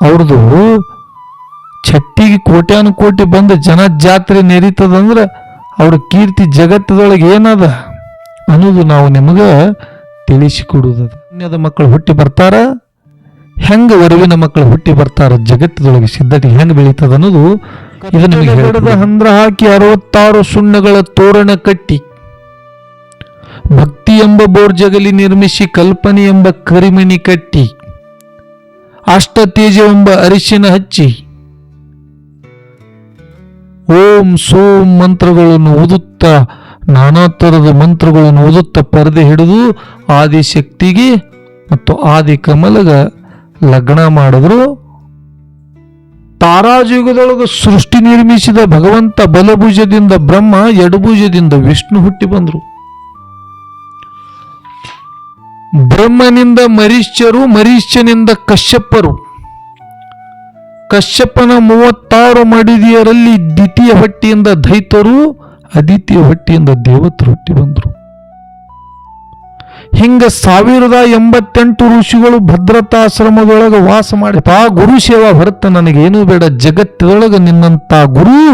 ಅವ್ರದ್ದು ಚಟ್ಟಿಗೆ ಕೋಟ್ಯಾನು ಕೋಟಿ ಬಂದ ಜನ ಜಾತ್ರೆ ನೆರೀತದಂದ್ರೆ ಅವ್ರ ಕೀರ್ತಿ ಜಗತ್ತದೊಳಗೆ ಏನದ ಅನ್ನೋದು ನಾವು ನಿಮಗೆ ತಿಳಿಸಿಕೊಡುವುದದ ಪುಣ್ಯದ ಮಕ್ಕಳು ಹುಟ್ಟಿ ಬರ್ತಾರ ಹೆಂಗೆ ಒರವಿನ ಮಕ್ಕಳು ಹುಟ್ಟಿ ಬರ್ತಾರ ಜಗತ್ತದೊಳಗೆ ಸಿದ್ಧತೆ ಹೆಂಗ್ ಬೆಳೀತದ ಅನ್ನೋದು ಇದು ನಿಮಗೆ ಹೇಳಿದ ಹಂದ್ರ ಹಾಕಿ ಅರವತ್ತಾರು ಸುಣ್ಣಗಳ ತೋರಣ ಕಟ್ಟಿ ಭಕ್ತಿ ಎಂಬ ಬೋರ್ಜಗಲಿ ನಿರ್ಮಿಸಿ ಕಲ್ಪನೆ ಎಂಬ ಕರಿಮಣಿ ಕಟ್ಟಿ. ಅಷ್ಟ ತೇಜವೆಂಬ ಅರಿಶಿನ ಹಚ್ಚಿ, ಓಂ ಸೋಂ ಮಂತ್ರಗಳನ್ನು ಓದುತ್ತಾ, ನಾನಾ ಥರದ ಮಂತ್ರಗಳನ್ನು ಓದುತ್ತಾ ಪರದೆ ಹಿಡಿದು ಆದಿಶಕ್ತಿಗೆ ಮತ್ತು ಆದಿ ಕಮಲಗ ಲಗ್ನ ಮಾಡಿದ್ರು. ತಾರಾಜುಗದೊಳಗೆ ಸೃಷ್ಟಿ ನಿರ್ಮಿಸಿದ ಭಗವಂತ ಬಲಭುಜದಿಂದ ಬ್ರಹ್ಮ ಎಡಭುಜದಿಂದ ವಿಷ್ಣು ಹುಟ್ಟಿ ಬಂದರು. ಬ್ರಹ್ಮನಿಂದ ಮರೀಶ್ಯರು ಮರೀಶ್ಯನಿಂದ ಕಶ್ಯಪರು. ಕಶ್ಯಪನ ಮೂವತ್ತಾರು ಮಡಿದಿಯರಲ್ಲಿ ದ್ವಿತೀಯ ಹೊಟ್ಟಿಯಿಂದ ದೈತರು ಅದಿತೀಯ ಹೊಟ್ಟಿಯಿಂದ ದೇವತರು ಹುಟ್ಟಿ ಬಂದರು. ಹಿಂಗ ಸಾವಿರದ ಎಂಬತ್ತೆಂಟು ಋಷಿಗಳು ಭದ್ರತಾಶ್ರಮದೊಳಗೆ ವಾಸ ಮಾಡಿ ಆ ಗುರು ಸೇವಾ ಹೊರತ ನನಗೇನೂ ಬೇಡ. ಜಗತ್ತದೊಳಗೆ ನಿನ್ನಂಥ ಗುರು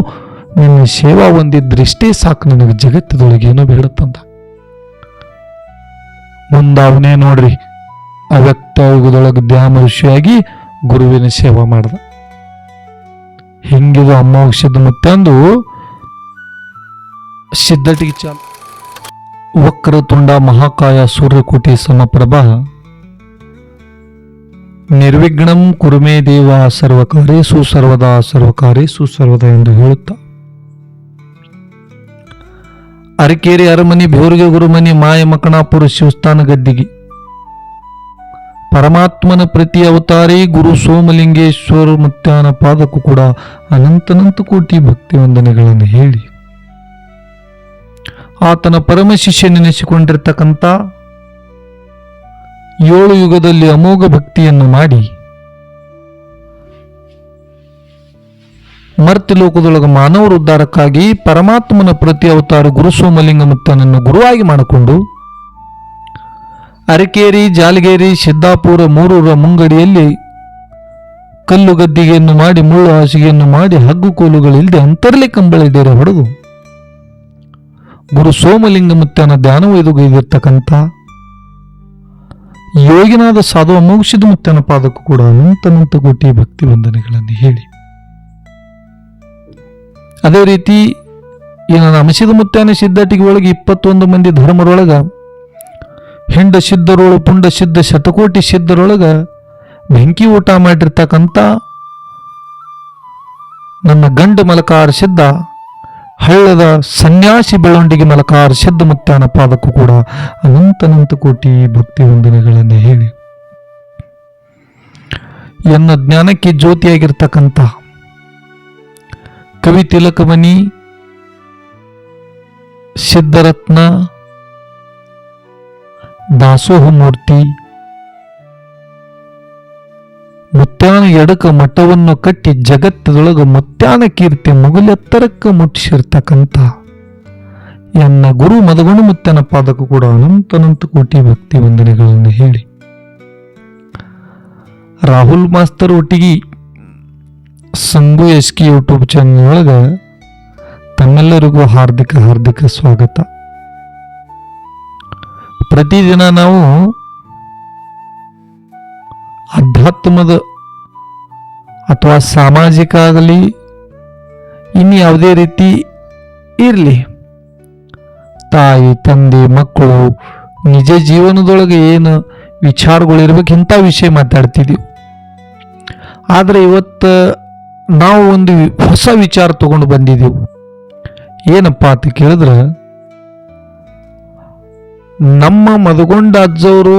ನಿನ್ನ ಸೇವಾ ಒಂದಿದ್ರಿಷ್ಟೇ ಸಾಕು. ನನಗೆ ಜಗತ್ತದೊಳಗೆ ಏನೂ ಬೇಡತ್ತಂದ ಮುಂದಾವನೇ ನೋಡ್ರಿ. ಅವ್ಯಕ್ತ ಯುಗದೊಳಗೆ ಧ್ಯಾನ ಋಷಿಯಾಗಿ ಗುರುವಿನ ಸೇವಾ ಮಾಡ್ದ. ಹಿಂಗಿದು ಅಮೋಕ್ಷದ ಮುತ್ತಂದು ಸಿದ್ಧಟಿಗೆ ವಕ್ರ ವಕ್ರತುಂಡ ಮಹಾಕಾಯ ಸೂರ್ಯಕೋಟಿ ಸಮಪ್ರಭ ನಿರ್ವಿಘ್ನಂ ಕುರುಮೇ ದೇವ ಸರ್ವಕಾರಿ ಸುಸರ್ವದ ಸರ್ವಕಾರಿ ಸುಸರ್ವದ ಎಂದು ಹೇಳುತ್ತಾ. ಅರಕೇರಿ ಅರಮನೆ, ಭೋರ್ಗೆ ಗುರುಮನಿ, ಮಾಯ ಮಕಣಾಪುರ ಶಿವಸ್ಥಾನ ಗದ್ದಿಗೆ. ಪರಮಾತ್ಮನ ಪ್ರತಿ ಅವತಾರಿ ಗುರು ಸೋಮಲಿಂಗೇಶ್ವರ ಮುತ್ಯಾನ ಪಾದಕ್ಕೂ ಕೂಡ ಅನಂತನಂತ ಕೋಟಿ ಭಕ್ತಿ ವಂದನೆಗಳನ್ನು ಹೇಳಿ. ಆತನ ಪರಮ ಶಿಷ್ಯ ನೆನೆಸಿಕೊಂಡಿರ್ತಕ್ಕಂಥ ಏಳು ಯುಗದಲ್ಲಿ ಅಮೋಘ ಭಕ್ತಿಯನ್ನು ಮಾಡಿ ಮರ್ತಿ ಲೋಕದೊಳಗ ಮಾನವರ ಉದ್ಧಾರಕ್ಕಾಗಿ ಪರಮಾತ್ಮನ ಪ್ರತಿ ಅವತಾರ ಗುರು ಸೋಮಲಿಂಗ ಮುತ್ತನನ್ನು ಗುರುವಾಗಿ ಮಾಡಿಕೊಂಡು ಅರಕೇರಿ, ಜಾಲಗೇರಿ, ಸಿದ್ದಾಪುರ, ಮೂರೂರ ಮುಂಗಡಿಯಲ್ಲಿ ಕಲ್ಲು ಗದ್ದಿಗೆಯನ್ನು ಮಾಡಿ, ಮುಳ್ಳು ಹಾಸಿಗೆಯನ್ನು ಮಾಡಿ, ಹಗ್ಗು ಕೋಲುಗಳಿಲ್ಲದೆ ಅಂತರ್ಲಿ ಕಂಬಳಿದೇರೆ ಹೊಡೆದು ಗುರು ಸೋಮಲಿಂಗ ಮುತ್ತನ ಧ್ಯಾನವೈದುಗೈದಿರ್ತಕ್ಕಂಥ ಯೋಗಿನಾದ ಸಾಧು ಮೋಕ್ಷದ ಮುತ್ತನ ಪಾದಕ್ಕೂ ಕೂಡ ಅನಂತ ಕೋಟಿ ಭಕ್ತಿ ವಂದನೆಗಳನ್ನು ಹೇಳಿ. ಅದೇ ರೀತಿ ಏನು ನಮಸಿದ ಮುತ್ತಾನ ಸಿದ್ಧಟಿಗೆ ಒಳಗೆ ಇಪ್ಪತ್ತೊಂದು ಮಂದಿ ಧರ್ಮರೊಳಗ, ಹೆಂಡ ಸಿದ್ಧರೊಳು ಪುಂಡ ಸಿದ್ಧ, ಶತಕೋಟಿ ಸಿದ್ಧರೊಳಗೆ ಬೆಂಕಿ ಊಟ ಮಾಡಿರ್ತಕ್ಕಂಥ ನನ್ನ ಗಂಡು ಮಲಕಾರ ಸಿದ್ಧ, ಹಳ್ಳದ ಸನ್ಯಾಸಿ ಬೆಳವಣಿಗೆ ಮಲಕಾರ ಸಿದ್ಧ ಮುತ್ತಾನ ಪಾದಕ್ಕೂ ಕೂಡ ಅನಂತನಂತ ಕೋಟಿ ಭಕ್ತಿ ವಂದನೆಗಳನ್ನು ಹೇಳಿ. ಎನ್ನ ಜ್ಞಾನಕ್ಕೆ ಜ್ಯೋತಿಯಾಗಿರ್ತಕ್ಕಂಥ ಕವಿ ತಿಲಕಮಣಿ, ಸಿದ್ಧರತ್ನ ದಾಸೋಹ ಮೂರ್ತಿ ಮುತ್ಯಾನ ಎಡಕ ಮಠವನ್ನು ಕಟ್ಟಿ ಜಗತ್ತದೊಳಗ ಮುತ್ಯಾನ ಕೀರ್ತಿ ಮುಗಲೆತ್ತರಕ್ಕೆ ಮುಟ್ಟಿಸಿರ್ತಕ್ಕಂಥ ಎನ್ನ ಗುರು ಮದಗುಣ ಮುತ್ತನ ಪಾದಕ ಕೂಡ ಅನಂತನಂತ ಕೋಟಿ ಭಕ್ತಿ ವಂದನೆಗಳನ್ನು ಹೇಳಿ. ರಾಹುಲ್ ಮಾಸ್ತರ್ ಒಟ್ಟಿಗೆ ಸಂಗು ಎಸ್ ಕಿ ಯೂಟ್ಯೂಬ್ ಚಾನಲ್ ಒಳಗೆ ತಮ್ಮೆಲ್ಲರಿಗೂ ಹಾರ್ದಿಕ ಹಾರ್ದಿಕ ಸ್ವಾಗತ. ಪ್ರತಿದಿನ ನಾವು ಅಧ್ಯಾತ್ಮದ ಅಥವಾ ಸಾಮಾಜಿಕ ಆಗಲಿ ಇನ್ನು ಯಾವುದೇ ರೀತಿ ಇರಲಿ. ತಾಯಿ, ತಂದೆ, ಮಕ್ಕಳು, ನಿಜ ಜೀವನದೊಳಗೆ ಏನು ವಿಚಾರಗಳು ಇರಬೇಕು ಇಂಥ ವಿಷಯ ಮಾತಾಡ್ತಿದ್ದೀವಿ ಆದರೆ ಇವತ್ತು ನಾವು ಒಂದು ಹೊಸ ವಿಚಾರ ತಗೊಂಡು ಬಂದಿದ್ದೆವು ಏನಪ್ಪ ಅಂತ ಕೇಳಿದ್ರೆ, ನಮ್ಮ ಮದಗೊಂಡ ಅಜ್ಜವರು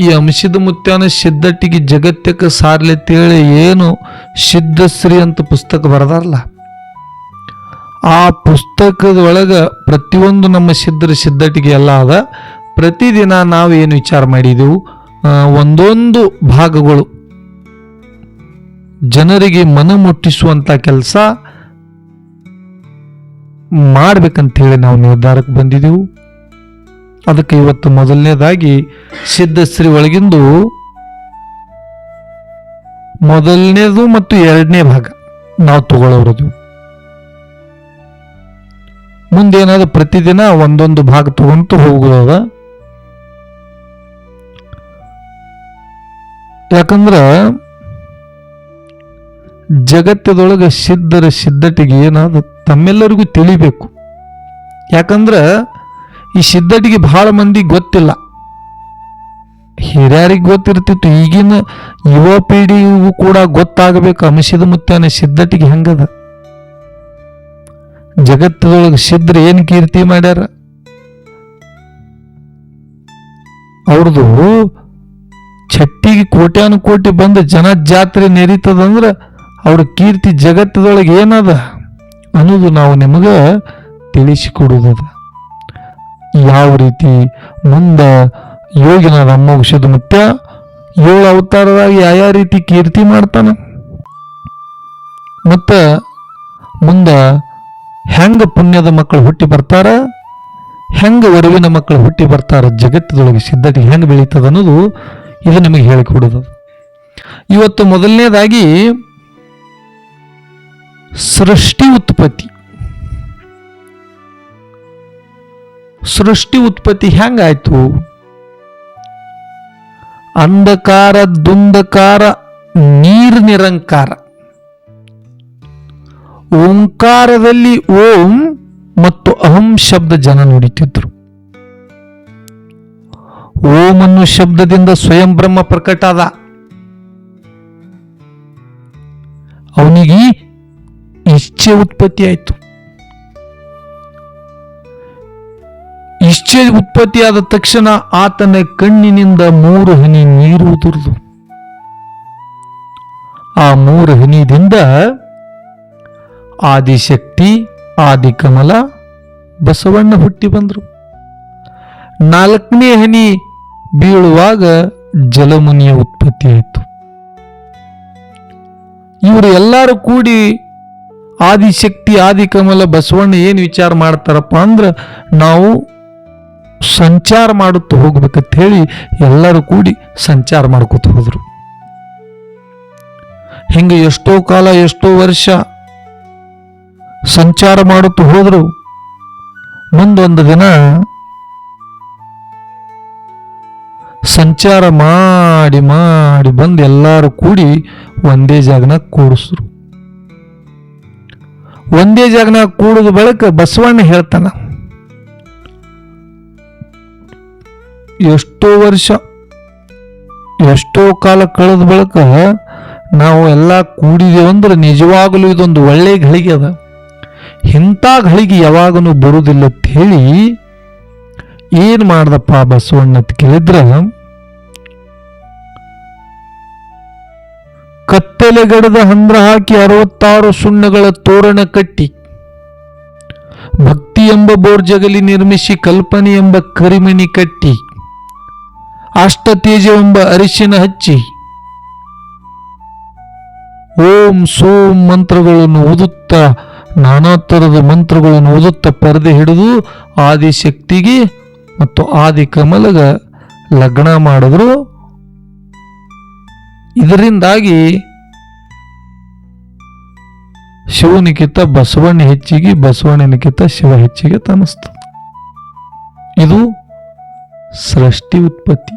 ಈ ಅಂಶದ ಮುತ್ಯಾನ ಸಿದ್ಧಟ್ಟಿಗೆ ಜಗತ್ತಕ್ಕೆ ಸಾರ್ಲೆತ್ತೇಳಿ ಏನು ಸಿದ್ಧಶ್ರೀ ಅಂತ ಪುಸ್ತಕ ಬರೆದಾರಲ್ಲ, ಆ ಪುಸ್ತಕದ ಒಳಗೆ ಪ್ರತಿಯೊಂದು ನಮ್ಮ ಸಿದ್ಧರ ಸಿದ್ಧಟಿಗೆ ಎಲ್ಲ ಅದ. ಪ್ರತಿದಿನ ನಾವು ಏನು ವಿಚಾರ ಮಾಡಿದೆವು? ಒಂದೊಂದು ಭಾಗಗಳು. ಜನರಿಗೆ ಮನ ಮುಟ್ಟಿಸುವಂಥ ಕೆಲಸ ಮಾಡ್ಬೇಕಂತ ಹೇಳಿ ನಾವು ನಿರ್ಧಾರಕ್ಕೆ ಬಂದಿದ್ದೆವು ಅದಕ್ಕೆ ಇವತ್ತು ಮೊದಲನೇದಾಗಿ ಸಿದ್ಧಶ್ರೀ ಒಳಗಿಂದು ಮೊದಲನೇದು ಮತ್ತು ಎರಡನೇ ಭಾಗ ನಾವು ತಗೊಳ್ಳೋರದು ಮುಂದೇನಾದ್ರು ಪ್ರತಿದಿನ ಒಂದೊಂದು ಭಾಗ ತಗೊಂತು ಹೋಗೋದ. ಯಾಕಂದ್ರ ಜಗತ್ತದೊಳಗೆ ಸಿದ್ಧರ ಸಿದ್ಧಟಿಗೆ ಏನಾದ ತಮ್ಮೆಲ್ಲರಿಗೂ ತಿಳಿಬೇಕು. ಯಾಕಂದ್ರೆ ಈ ಸಿದ್ಧಟಿಗೆ ಬಹಳ ಮಂದಿ ಗೊತ್ತಿಲ್ಲ. ಹಿರಿಯರಿಗೆ ಗೊತ್ತಿರ್ತಿತ್ತು, ಈಗಿನ ಯುವ ಪೀಳಿಗೆಗೂ ಕೂಡ ಗೊತ್ತಾಗಬೇಕು ಅಮಿಸಿದ ಮುತ್ತಾನೆ ಸಿದ್ಧಟಿಗೆ ಹೆಂಗದ. ಜಗತ್ತದೊಳಗೆ ಸಿದ್ಧರು ಏನು ಕೀರ್ತಿ ಮಾಡ್ಯಾರ? ಅವ್ರದ್ದು ಚಟ್ಟಿಗೆ ಕೋಟ್ಯಾನು ಕೋಟಿ ಬಂದು ಜನ ಜಾತ್ರೆ ನೆರೀತದಂದ್ರ ಅವ್ರ ಕೀರ್ತಿ ಜಗತ್ತದೊಳಗೆ ಏನದ? ಅನ್ನೋದು ನಾವು ನಿಮಗೆ ತಿಳಿಸಿಕೊಡುವುದದ ಯಾವ ರೀತಿ ಮುಂದೆ ಯೋಗಿನ ಅಮ್ಮೋಕ್ಷದ ಮುತ್ಯ ಏಳು ಅವತಾರದಾಗ ಯಾವ ರೀತಿ ಕೀರ್ತಿ ಮಾಡ್ತಾನ? ಮತ್ತು ಮುಂದೆ ಹೆಂಗೆ ಪುಣ್ಯದ ಮಕ್ಕಳು ಹುಟ್ಟಿ ಬರ್ತಾರ? ಹೆಂಗೆ ವರವಿನ ಮಕ್ಕಳು ಹುಟ್ಟಿ ಬರ್ತಾರ? ಜಗತ್ತದೊಳಗೆ ಸಿದ್ಧತೆ ಹೆಂಗೆ ಬೆಳೀತದ ಅನ್ನೋದು ಇದು ನಿಮಗೆ ಹೇಳಿಕೊಡೋದು ಇವತ್ತು ಮೊದಲನೇದಾಗಿ ಸೃಷ್ಟಿ ಉತ್ಪತ್ತಿ. ಸೃಷ್ಟಿ ಉತ್ಪತ್ತಿ ಹೆಂಗಾಯ್ತು? ಅಂಧಕಾರ ದುಂದಕಾರ ನೀರ್ ನಿರಂಕಾರ. ಓಂಕಾರದಲ್ಲಿ ಓಂ ಮತ್ತು ಅಹಂ ಶಬ್ದ ಜನ ನುಡಿತಿದ್ರು. ಓಂ ಅನ್ನೋ ಶಬ್ದದಿಂದ ಸ್ವಯಂ ಬ್ರಹ್ಮ ಪ್ರಕಟ ಅದ ಅವನಿಗೆ ಇಚ್ಛೆ ಉತ್ಪತ್ತಿ ಆಯ್ತು ಇಚ್ಛೆ ಉತ್ಪತ್ತಿಯಾದ ತಕ್ಷಣ ಆತನ ಕಣ್ಣಿನಿಂದ ಮೂರು ಹನಿ ನೀರು ಉದುರಿದು ಆ ಮೂರು ಹನಿದಿಂದ ಆದಿಶಕ್ತಿ ಆದಿಕಮಲ ಬಸವಣ್ಣ ಹುಟ್ಟಿ ಬಂದರು ನಾಲ್ಕನೇ ಹನಿ ಬೀಳುವಾಗ ಜಲಮುನಿಯ ಉತ್ಪತ್ತಿ ಆಯಿತು ಇವರು ಎಲ್ಲರೂ ಕೂಡಿ ಆದಿಶಕ್ತಿ, ಆದಿಕಮಲ, ಬಸವಣ್ಣ ಏನು ವಿಚಾರ ಮಾಡ್ತಾರಪ್ಪ ಅಂದ್ರೆ ನಾವು ಸಂಚಾರ ಮಾಡುತ್ತಾ ಹೋಗ್ಬೇಕಂತ ಹೇಳಿ ಎಲ್ಲರೂ ಕೂಡಿ ಸಂಚಾರ ಮಾಡ್ಕೋತ ಹೋದ್ರು. ಹಿಂಗೆ ಎಷ್ಟೋ ಕಾಲ, ಎಷ್ಟೋ ವರ್ಷ ಸಂಚಾರ ಮಾಡುತ್ತಾ ಹೋದ್ರು. ಮುಂದೊಂದು ದಿನ ಸಂಚಾರ ಮಾಡಿ ಮಾಡಿ ಬಂದು ಎಲ್ಲರೂ ಕೂಡಿ ಒಂದೇ ಜಾಗನ ಕೂಡಿಸ್ರು. ಒಂದೇ ಜಾಗನಾಗ ಕೂಡಿದ ಬಳಿಕ ಬಸವಣ್ಣ ಹೇಳ್ತಾನ, ಎಷ್ಟೋ ವರ್ಷ, ಎಷ್ಟೋ ಕಾಲ ಕಳೆದ ಬಳಿಕ ನಾವು ಎಲ್ಲ ಕೂಡಿದೇವಂದ್ರೆ ನಿಜವಾಗಲೂ ಇದೊಂದು ಒಳ್ಳೆ ಘಳಿಗೆ ಅದ. ಇಂಥ ಘಳಿಗೆ ಯಾವಾಗನೂ ಬರುವುದಿಲ್ಲ ಅಂತ ಹೇಳಿ ಏನು ಮಾಡ್ದಪ್ಪ ಬಸವಣ್ಣ ಅಂತ ಕೇಳಿದ್ರ ಕತ್ತಲೆಗಡದ ಹಂದ್ರ ಹಾಕಿ ಅರವತ್ತಾರು ಸುಣ್ಣಗಳ ತೋರಣ ಕಟ್ಟಿ. ಭಕ್ತಿ ಎಂಬ ಬೋರ್ಜಗಲಿ ನಿರ್ಮಿಸಿ ಕಲ್ಪನೆ ಎಂಬ ಕರಿಮಣಿ ಕಟ್ಟಿ. ಅಷ್ಟತೇಜವೆಂಬ ಅರಿಶಿನ ಹಚ್ಚಿ. ಓಂ ಸೋಂ ಮಂತ್ರಗಳನ್ನು ಓದುತ್ತಾ ನಾನಾ ಥರದ ಮಂತ್ರಗಳನ್ನು ಓದುತ್ತಾ ಪರದೆ ಹಿಡಿದು ಆದಿಶಕ್ತಿಗೆ ಮತ್ತು ಆದಿ ಕಮಲಗ ಲಗ್ನ ಮಾಡಿದ್ರು. ಇದರಿಂದಾಗಿ ಶಿವನಿಗಿಂತ ಬಸವಣ್ಣ ಹೆಚ್ಚಿಗೆ ಬಸವಣ್ಣನಿಗಿಂತ ಶಿವ ಹೆಚ್ಚಿಗೆ ತನಿಸ್ತು ಇದು ಸೃಷ್ಟಿ ಉತ್ಪತ್ತಿ.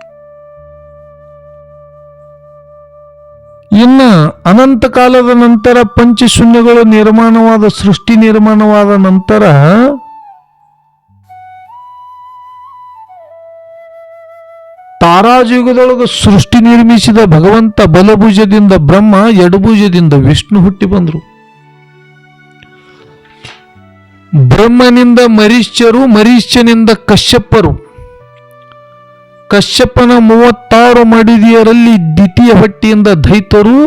ಇನ್ನ ಅನಂತ ಕಾಲದ ನಂತರ ಪಂಚಶೂನ್ಯಗಳು ನಿರ್ಮಾಣವಾದ ಸೃಷ್ಟಿ ನಿರ್ಮಾಣವಾದ ನಂತರ ತಾರಾಜುಗದೊಳಗೆ ಸೃಷ್ಟಿ ನಿರ್ಮಿಸಿದ ಭಗವಂತ ಬಲಭುಜದಿಂದ ಬ್ರಹ್ಮ ಎಡಭುಜದಿಂದ ವಿಷ್ಣು ಹುಟ್ಟಿ ಬಂದರು. ಬ್ರಹ್ಮನಿಂದ ಮರೀಶ್ಚರು ಮರೀಶ್ಚನಿಂದ ಕಶ್ಯಪರು. ಕಶ್ಯಪನ ಮೂವತ್ತಾರು ಮಡಿದಿಯರಲ್ಲಿ ದ್ವಿತೀಯ ಹೊಟ್ಟಿಯಿಂದ ದೈತರು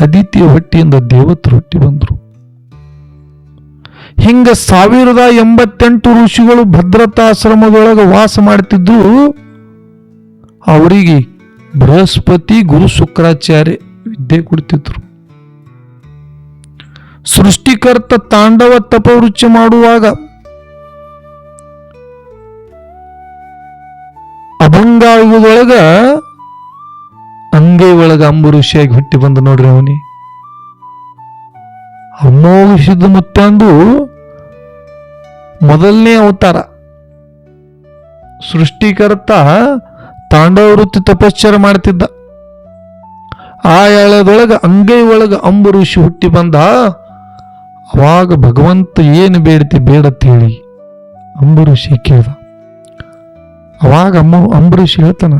ಅದಿತೀಯ ಹೊಟ್ಟಿಯಿಂದ ದೇವತರು ಹುಟ್ಟಿ ಬಂದರು. ಹಿಂಗ ಸಾವಿರದ ಎಂಬತ್ತೆಂಟು ಋಷಿಗಳು ಭದ್ರತಾಶ್ರಮದೊಳಗೆ ವಾಸ ಮಾಡ್ತಿದ್ರು. ಅವರಿಗೆ ಬೃಹಸ್ಪತಿ ಗುರು ಶುಕ್ರಾಚಾರ್ಯ ವಿದ್ಯೆ ಕೊಡ್ತಿದ್ರು. ಸೃಷ್ಟಿಕರ್ತ ತಾಂಡವ ತಪವೃಚ್ಚ ಮಾಡುವಾಗ ಅಭಂಗಾಯುಗದೊಳಗ ಅಂಗೈ ಒಳಗ ಅಂಬುರುಷಿಯಾಗಿ ಹುಟ್ಟಿ ಬಂದು ನೋಡ್ರಿ ಅವನಿ. ಅಮೋಘ ಮುತ್ತಂದು ಮೊದಲನೇ ಅವತಾರ. ಸೃಷ್ಟಿಕರ್ತ ತಾಂಡವ ವೃತ್ತಿ ತಪಶ್ಚರ ಮಾಡ್ತಿದ್ದ. ಆ ಎಳೆದೊಳಗ ಅಂಗೈ ಒಳಗ ಅಂಬುರುಷಿ ಹುಟ್ಟಿ ಬಂದ. ಅವಾಗ ಭಗವಂತ ಏನು ಬೇಡ್ತಿ ಬೇಡತ್ತೇಳಿ ಹೇಳಿ ಋಷಿ ಕೇಳ್ದ. ಅವಾಗ ಅಮ್ಮ ಅಂಬರೀಷ್ ಹೇಳ್ತಾನ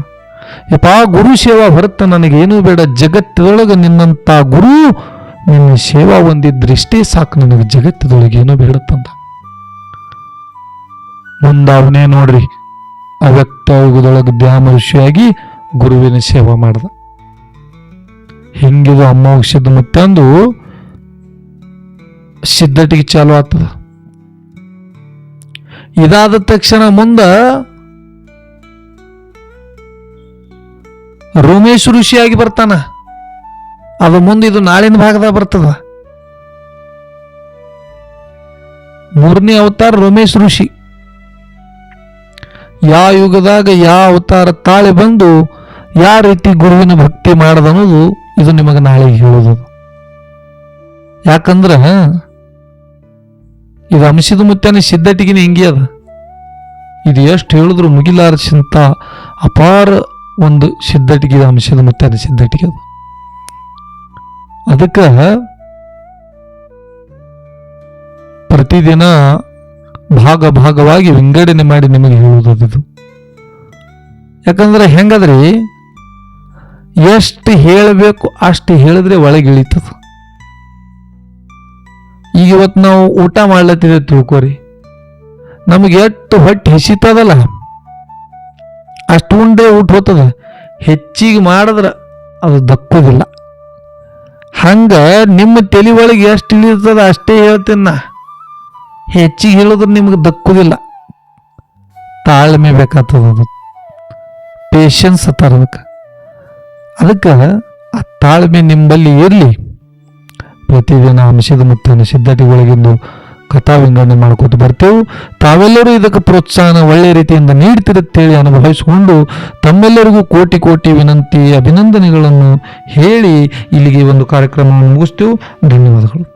ಯಪ್ಪ ಗುರು ಸೇವಾ ಹೊರತ ನನಗೇನು ಬೇಡ. ಜಗತ್ತದೊಳಗೆ ನಿನ್ನಂತ ಗುರು ನಿನ್ನ ಸೇವಾ ಒಂದಿದ್ರಿಷ್ಟೇ ಸಾಕು. ನನಗೆ ಜಗತ್ತದೊಳಗೆ ಏನೂ ಬೇಡ ತಂದ. ಮುಂದ ಅವನೇ ನೋಡ್ರಿ. ಅವ್ಯಕ್ತ ಧ್ಯಾನ ಋಷಿಯಾಗಿ ಗುರುವಿನ ಸೇವಾ ಮಾಡ್ದ. ಹಿಂಗಿದು ಅಮೋಕ್ಷದ ಮತ್ತೊಂದು ಸಿದ್ಧಟಿಗೆ ಚಾಲು ಆಗ್ತದ. ಇದಾದ ತಕ್ಷಣ ಮುಂದ ರೋಮೇಶ್ ಋಷಿಯಾಗಿ ಬರ್ತಾನ. ಅದು ಮುಂದೆ ಇದು ನಾಳಿನ ಭಾಗದಾಗ ಬರ್ತದ. ಮೂರನೇ ಅವತಾರ ರೋಮೇಶ್ ಋಷಿ. ಯಾ ಯುಗದಾಗ ಯಾವ ಅವತಾರ ತಾಳಿ ಬಂದು ಯಾವ ರೀತಿ ಗುರುವಿನ ಭಕ್ತಿ ಮಾಡದನ್ನೋದು ಇದು ನಿಮಗೆ ನಾಳೆ ಹೇಳೋದು ಯಾಕಂದ್ರೆ ಇದು ಅಂಶದ ಮುತ್ತಾನೆ ಸಿದ್ಧಟಿಗಿನ ಹೆಂಗೆ ಅದ? ಇದು ಎಷ್ಟು ಹೇಳಿದ್ರು ಮುಗಿಲಾರ್ಸಿಂತ ಅಪಾರ ಒಂದು ಸಿದ್ಧಟಿಗೆ ಅಂಶದ ಮುತ್ತಾನೆ ಸಿದ್ಧಟಿಗೆ ಅದು. ಅದಕ್ಕೆ ಪ್ರತಿದಿನ ಭಾಗ ಭಾಗವಾಗಿ ವಿಂಗಡಣೆ ಮಾಡಿ ನಿಮಗೆ ಹೇಳುವುದು ಇದು ಯಾಕಂದ್ರೆ ಹೆಂಗದ್ರಿ? ಎಷ್ಟು ಹೇಳಬೇಕು ಅಷ್ಟು ಹೇಳಿದ್ರೆ ಒಳಗೆ ಇಳಿತದ ಈಗ ಇವತ್ತು ನಾವು ಊಟ ಮಾಡ್ಲತ್ತಿದೆ ತಿಳ್ಕೊರಿ. ನಮಗೆ ಎಷ್ಟು ಹೊಟ್ಟೆ ಹೆಸಿತದಲ್ಲ. ಅಷ್ಟು ಉಂಡೆ ಊಟ ಹೋಗ್ತದ. ಹೆಚ್ಚಿಗೆ ಮಾಡಿದ್ರೆ ಅದು ದಕ್ಕೋದಿಲ್ಲ. ಹಂಗೆ ನಿಮ್ಮ ತಲೆ ಒಳಗೆ ಎಷ್ಟು ಇಳಿತದ ಅಷ್ಟೇ ಹೇಳ್ತೀನಿ ನಾ. ಹೆಚ್ಚಿಗೆ ಹೇಳಿದ್ರೆ ನಿಮ್ಗೆ ದಕ್ಕುದಿಲ್ಲ. ತಾಳ್ಮೆ ಬೇಕಾಗ್ತದ ಅದು. ಪೇಷನ್ಸ್ ತರಬೇಕು ಅದಕ್ಕೆ. ಆ ತಾಳ್ಮೆ ನಿಂಬಲ್ಲಿ ಇರಲಿ. ಪ್ರತಿದಿನ ಅಂಶದ ಮುತ್ತಿನ ಸಿದ್ಧತೆಗಳಿಗಿಂದು ಕಥಾ ವಿಂಗಡಣೆ ಮಾಡ್ಕೊತ ಬರ್ತೇವೆ. ತಾವೆಲ್ಲರೂ ಇದಕ್ಕೆ ಪ್ರೋತ್ಸಾಹನ ಒಳ್ಳೆ ರೀತಿಯಿಂದ ನೀಡ್ತಿರುತ್ತೇಳಿ ಅನುಭವಿಸಿಕೊಂಡು ತಮ್ಮೆಲ್ಲರಿಗೂ ಕೋಟಿ ಕೋಟಿ ವಿನಂತಿ, ಅಭಿನಂದನೆಗಳನ್ನು ಹೇಳಿ ಇಲ್ಲಿಗೆ ಒಂದು ಕಾರ್ಯಕ್ರಮವನ್ನು ಮುಗಿಸ್ತೇವೆ. ಧನ್ಯವಾದಗಳು.